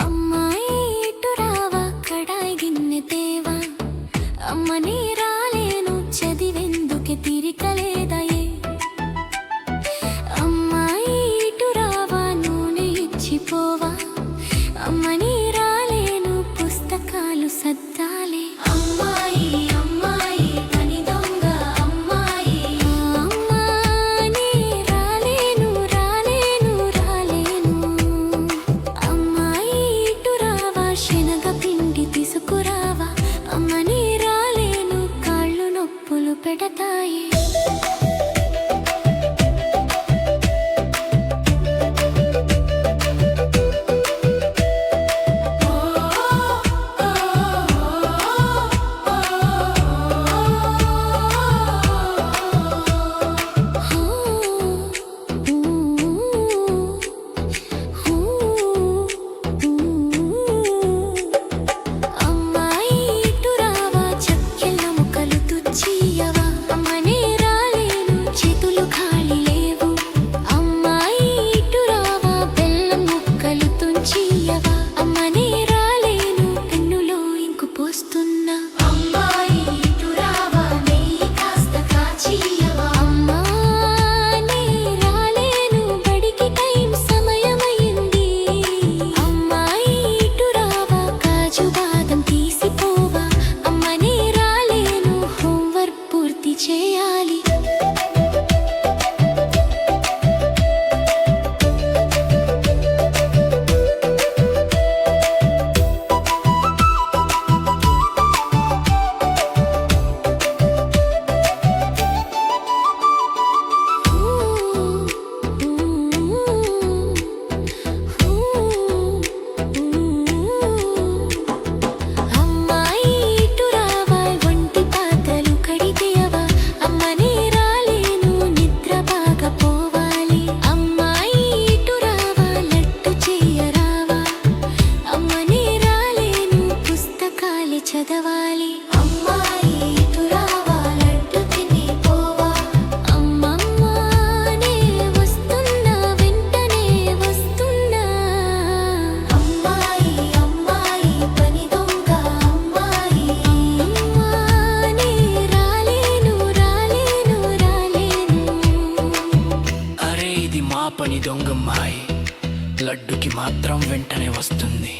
అమ్మాయి ఇటు రావా? కడాయి గిన్నె తేవా? అమ్మనే మా పని దొంగమ్మాయి లడ్డుకి మాత్రం వెంటనే వస్తుంది.